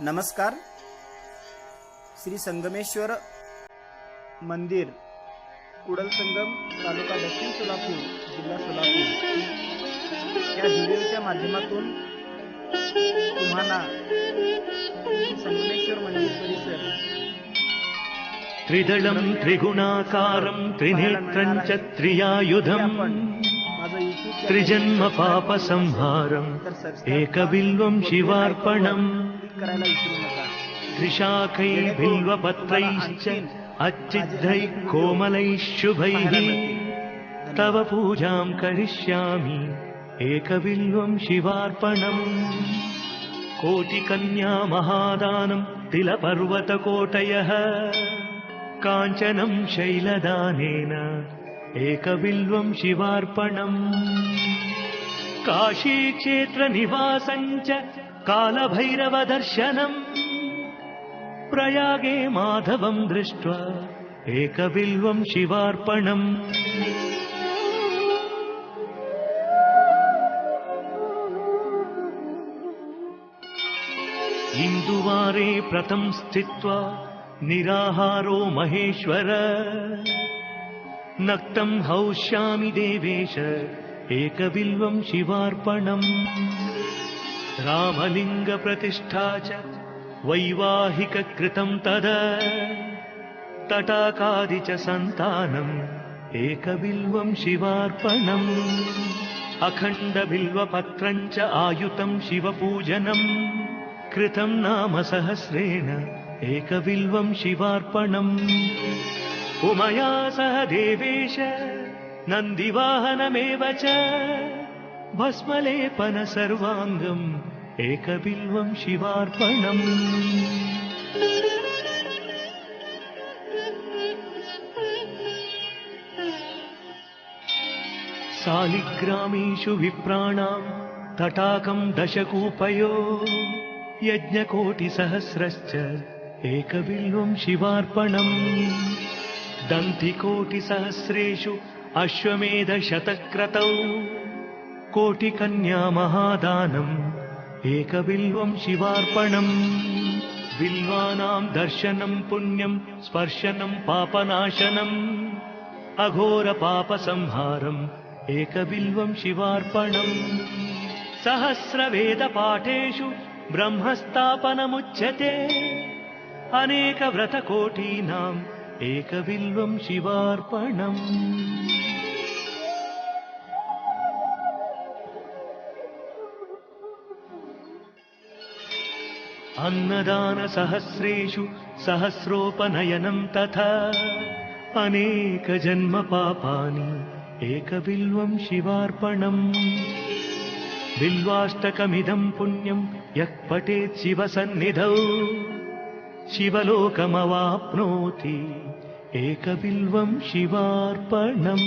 नमस्कार. श्री संगमेश्वर मंदिर कुडल संगम तालुका दक्षिण सोलापूर जिल्हा सोलापूर. या व्हिडिओच्या माध्यमातून तुम्हाला संगमेश्वर मंदिर परिसर त्रिदळम् त्रिगुणाकारम् त्रिनेत्रम् च त्रियायुधम् त्रिजन्म पापसंहारम् तर सबस्क्राईब एकबिल्वम् शिवार्पणम्। त्रिशाखैः बिल्वपत्रैश्च अच्छिद्रैः कोमलैः शुभैः। तव पूजाम् करिष्यामि एकबिल्वम् शिवार्पणम्। कोटिकन्या महादानम् तिलपर्वतकोटयः। काञ्चनम् शैलदानेन एकबिल्वम् शिवार्पणम् काशीक्षेत्रनिवासम् च कालभैरवदर्शनम् प्रयागे माधवम् दृष्ट्वा एकबिल्वम् शिवार्पणम्। इन्दुवारे प्रथम् स्थित्वा निराहारो महेश्वर नक्तम् हौष्यामि देवेश एकबिल्वम् शिवार्पणम्। रामलिङ्गप्रतिष्ठा च वैवाहिककृतम् तद। तटाकादि च सन्तानम् एकबिल्वम् शिवार्पणम्। अखण्डबिल्वपत्रम् च आयुतम् शिवपूजनम्। कृतम् नाम सहस्रेण एकबिल्वम् शिवार्पणम् उमया सह देवेश नन्दिवाहनमेव च। भस्मलेपन सर्वाङ्गम् एकबिल्वम् शिवार्पणम्। सालिग्रामेषु विप्राणाम् तटाकम् दशकूपयो यज्ञकोटिसहस्रश्च एकबिल्वम् शिवार्पणम् दन्तिकोटिसहस्रेषु अश्वमेधशतक्रतौ कोटिकन्या महादानम् एकबिल्वम् शिवार्पणम् बिल्वानाम् दर्शनम् पुण्यम् स्पर्शनम् पापनाशनम् अघोरपापसंहारम् एकबिल्वम् शिवार्पणम् सहस्रवेदपाठेषु ब्रह्मस्थापनमुच्यते अनेकव्रतकोटीनाम् एकबिल्वम् शिवार्पणम्। अन्नदानसहस्रेषु सहस्रोपनयनम् तथा अनेकजन्मपापानि एकबिल्वम् शिवार्पणम्। बिल्वाष्टकमिदम् पुण्यम् यः पठेत् शिवसन्निधौ शिवलोकमवाप्नोति एकबिल्वम् शिवार्पणम्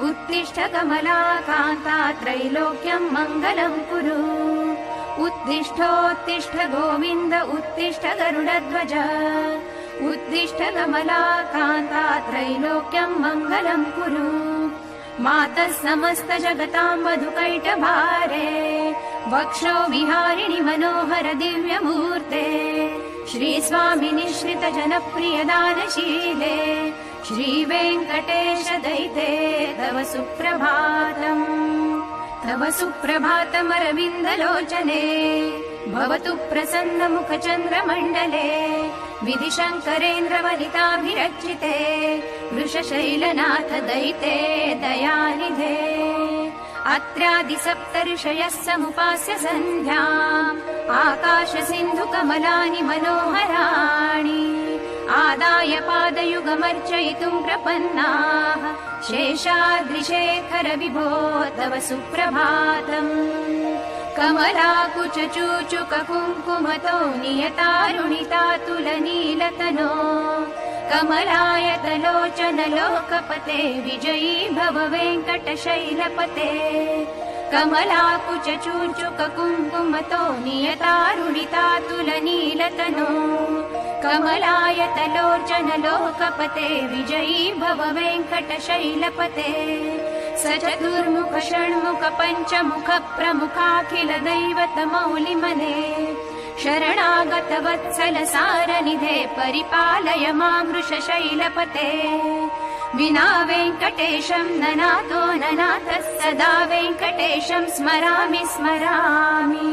उत्तिष्ठ कमलाकान्ता त्रैलोक्यम् मङ्गलम् कुरु। उत्तिष्ठोत्तिष्ठ गोविन्द उत्तिष्ठ गरुडध्वज। उत्तिष्ठ कमलाकान्ता त्रैलोक्यम् मङ्गलम् कुरु। मातः समस्त जगताम् मधुकैटभारे वक्षो विहारिणि मनोहर दिव्यमूर्ते। श्रीस्वामिनि श्रित जनप्रिय दानशीले श्रीवेङ्कटेश दैते तव सुप्रभातम्। तव सुप्रभातमरविन्दलोचने भवतु प्रसन्न मुखचन्द्रमण्डले विधिशङ्करेन्द्रवलिताभिरचिते वृषशैलनाथ दैते दयानिधे। अत्रादिसप्तऋषयः समुपास्य सन्ध्याम् सिन्धुकमलानि मनोहराणि आदाय पादयुगमर्चयितुम् प्रपन्नाः शेषाद्रिशेखर विभो तव सुप्रभातम्। कमलाकुचूचुक कुङ्कुमतो नियतारुणितातुलनीलतनो। कमलायतलोचन लोकपते विजयी भव वेङ्कटशैलपते कमलाकुचूचुक कुङ्कुमतो नियतारुणितातुलनीलतनो कमलायतलोचन लोकपते विजयी भव वेङ्कटशैलपते। स चतुर्मुख षण्मुख पञ्चमुख प्रमुखाखिल दैवतमौलिमने शरणागत वत्सल सारनिधे परिपालय मामृषशैलपते विना वेङ्कटेशं ननातो ननाथः सदा वेङ्कटेशं स्मरामि स्मरामि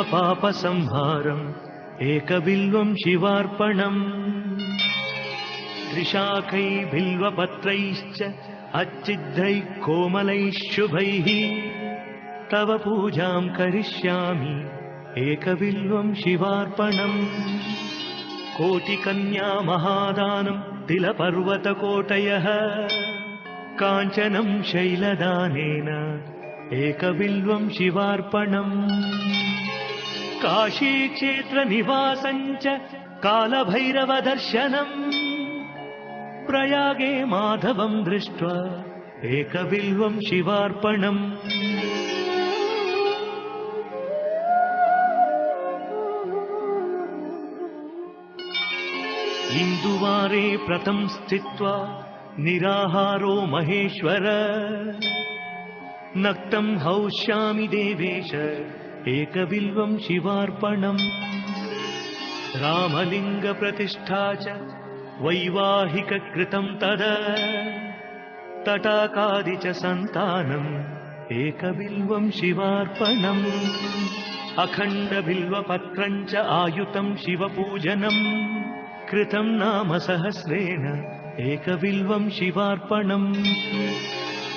पापसंहारम् एकबिल्वम् शिवार्पणम्। त्रिशाखैः बिल्वपत्रैश्च अच्छिद्रैः कोमलैः शुभैः। तव पूजाम् करिष्यामि एकबिल्वम् शिवार्पणम्। कोटिकन्या महादानम् तिलपर्वतकोटयः। काञ्चनम् शैलदानेन एकबिल्वम् शिवार्पणम् काशीक्षेत्रनिवासम् च कालभैरवदर्शनम् प्रयागे माधवम् दृष्ट्वा एकबिल्वम् शिवार्पणम्। इन्दुवारे प्रथम् स्थित्वा निराहारो महेश्वर। नक्तम् हौष्यामि देवेश एकबिल्वम् शिवार्पणम्। रामलिङ्गप्रतिष्ठा च वैवाहिककृतम् तद। तटाकादि च सन्तानम् एकबिल्वम् शिवार्पणम्। अखण्डबिल्वपत्रम् च आयुतम् शिवपूजनम्। कृतम् नाम सहस्रेण एकबिल्वम् शिवार्पणम्।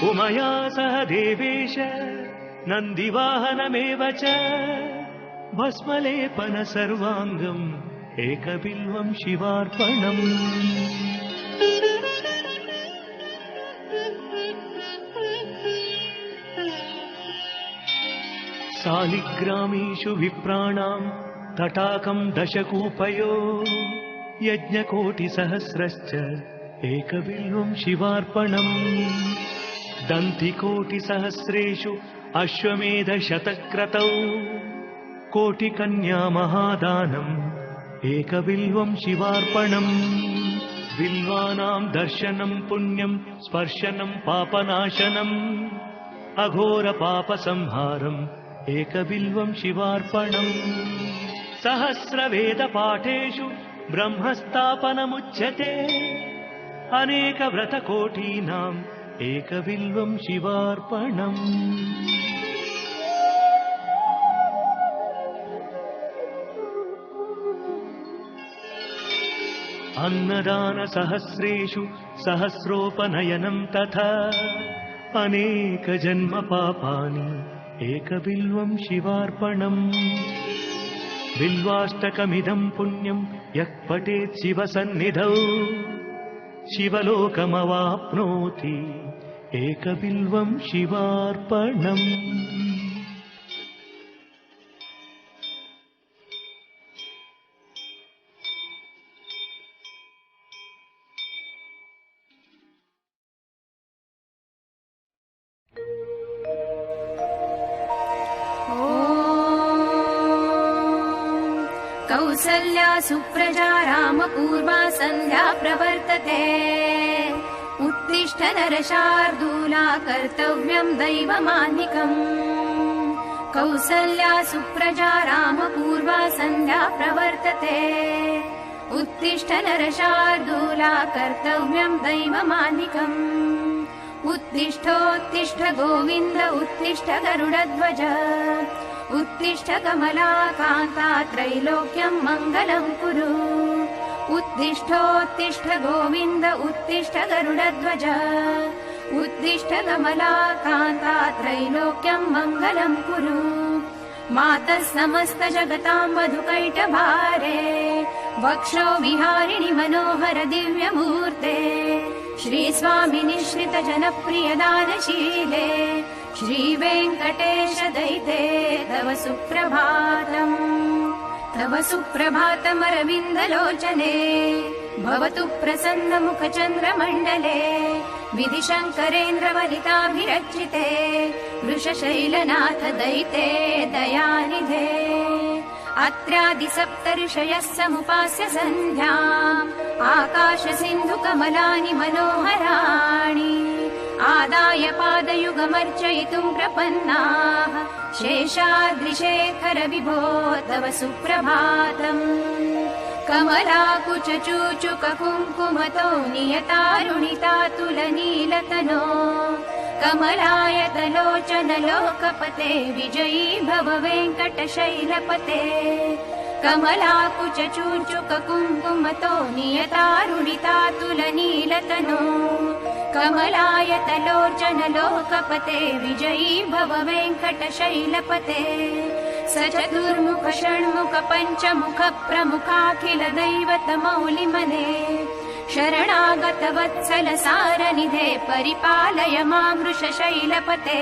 उमया सह देवेश नन्दिवाहनमेव च भस्मलेपन सर्वाङ्गम् एकबिल्वम् शिवार्पणम्। सालिग्रामेषु विप्राणाम् तटाकम् दशकूपयो यज्ञकोटिसहस्रश्च एकबिल्वम् शिवार्पणम्। दन्तिकोटिसहस्रेषु अश्वमेधशतक्रतौ कोटिकन्या महादानम् शिवार्पणम् बिल्वानाम् दर्शनम् पुण्यम् स्पर्शनम् पापनाशनम् अघोरपापसंहारम् एकबिल्वम् शिवार्पणम् सहस्रवेदपाठेषु ब्रह्मस्थापनमुच्यते अनेकव्रतकोटीनाम् अन्नदानसहस्रेषु सहस्रोपनयनम् तथा अनेकजन्मपापानि एकबिल्वम् शिवार्पणम् बिल्वाष्टकमिदम् पुण्यम् यः पठेत् शिवसन्निधौ शिवलोकमवाप्नोति एकबिल्वम् शिवार्पणम्। कौसल्या सुप्रजा रामपूर्वा सन्ध्या प्रवर्तते उत्तिष्ठ नरशार्दूला कर्तव्यम् दैवमान्निकम् कौसल्या सुप्रजा रामपूर्वा सन्ध्या प्रवर्तते। उत्तिष्ठ नरशार्दूला कर्तव्यम् दैवमान्निकम् उत्तिष्ठोत्तिष्ठ गोविन्द उत्तिष्ठ गरुडध्वज। उत्तिष्ठ कमलाकान्ता त्रैलोक्यम् मङ्गलम् कुरु उत्तिष्ठोत्तिष्ठ गोविन्द उत्तिष्ठ गरुडध्वज उत्तिष्ठ कमलाकान्ता त्रैलोक्यम् मङ्गलम् कुरु। मातः समस्त जगताम् मधुकैटभारे वक्षो विहारिणि मनोहर दिव्यमूर्ते। श्रीस्वामि निःश्रित जनप्रिय दानशीले श्रीवेङ्कटेश दैते तव सुप्रभातम् तव सुप्रभातमरविन्दलोचने। भवतु प्रसन्न मुखचन्द्रमण्डले विधिशङ्करेन्द्रवलिताभिरचिते वृषशैलनाथ दैते दयानिधे। अत्रादिसप्तऋषयः समुपास्य सन्ध्याम् आकाश सिन्धुकमलानि मनोहराणि आदाय पादयुगमर्चयितुम् प्रपन्नाः शेषाद्रिशेखर विभो तव सुप्रभातम्। कमलाकुचूचुक कुङ्कुमतो नियतारुणितातुलनीलतनो। कमलायतलोचन लोकपते विजयी भव वेङ्कटशैलपते कमलाकुचूचुक कुङ्कुमतो नियतारुणितातुलनीलतनो। कमलायतलोचन लोकपते विजयी भव वेङ्कटशैलपते स चतुर्मुख षण्मुख पञ्चमुख प्रमुखाखिल दैवतमौलिमने शरणागत वत्सल सारनिधे परिपालय मामृषशैलपते